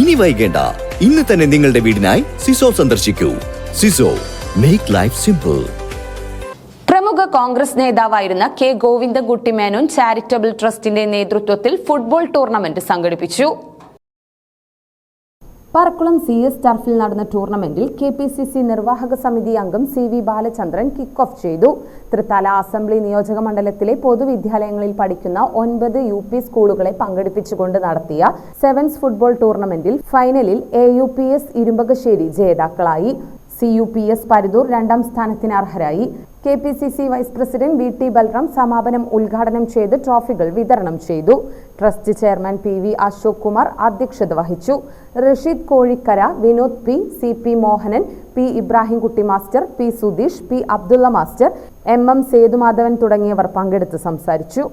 ഇനി വൈകേണ്ട. ഇന്ന് തന്നെ നിങ്ങളുടെ വീടിനായി സിസോ സന്ദർശിക്കൂ. സിസോ മേക്ക് ലൈഫ് സിമ്പിൾ പ്രമുഖ കോൺഗ്രസ് നേതാവായിരുന്ന കെ ഗോവിന്ദൻകുട്ടി മേനോൻ ചാരിറ്റബിൾ ട്രസ്റ്റിന്റെ നേതൃത്വത്തിൽ ഫുട്ബോൾ ടൂർണമെന്റ് സംഘടിപ്പിച്ചു. പറക്കുളം സി എസ് ടർഫിൽ നടന്ന ടൂർണമെന്റിൽ കെ പി സി സി നിർവാഹക സമിതി അംഗം C V Balachandran kick off ചെയ്തു. തൃത്താല അസംബ്ലി നിയോജക മണ്ഡലത്തിലെ പൊതുവിദ്യാലയങ്ങളിൽ പഠിക്കുന്ന ഒൻപത് യു പി സ്കൂളുകളെ പങ്കെടുപ്പിച്ചുകൊണ്ട് നടത്തിയ സെവൻസ് ഫുട്ബോൾ ടൂർണമെന്റിൽ ഫൈനലിൽ A U P S Irumbakassery ജേതാക്കളായി. C U P S Paridur രണ്ടാം സ്ഥാനത്തിന് അർഹരായി. K P C C vice president V T Balram സമാപനം ഉദ്ഘാടനം ചെയ്ത് ട്രോഫികൾ വിതരണം ചെയ്തു. Trust chairman P V Ashok Kumar അധ്യക്ഷത വഹിച്ചു. Rasheed Kozhikkara Vinod P C P Mohanan P Ibrahimkutty master P Sudheesh P Abdulla master M M Sethumadhavan തുടങ്ങിയവർ പങ്കെടുത്ത് സംസാരിച്ചു.